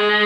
one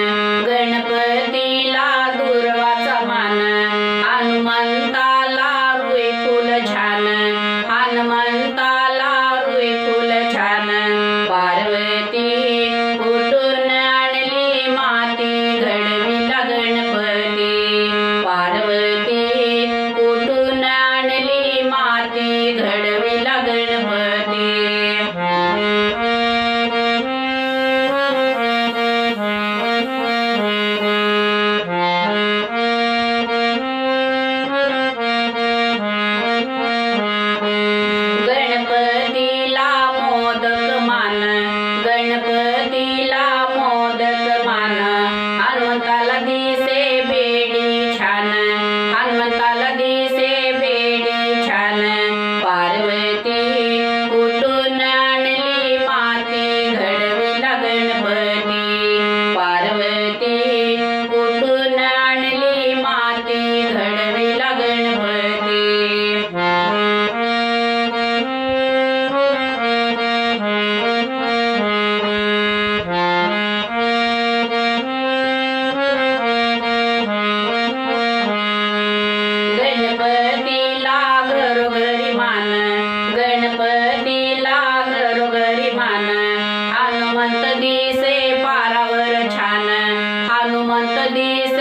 Hanumant दिसे पारावर छान हनुमंत दिसे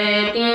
Ready.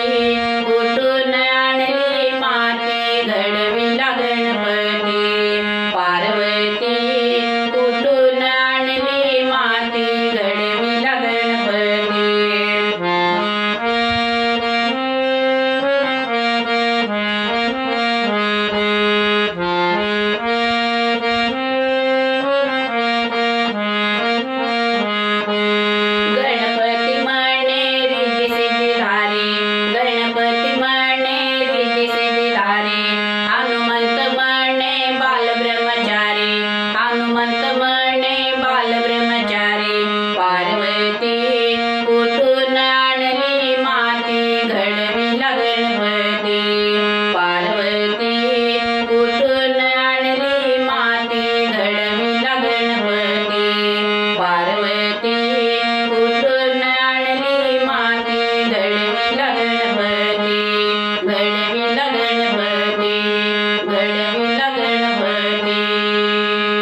म्हणे बालब्रह्मचारी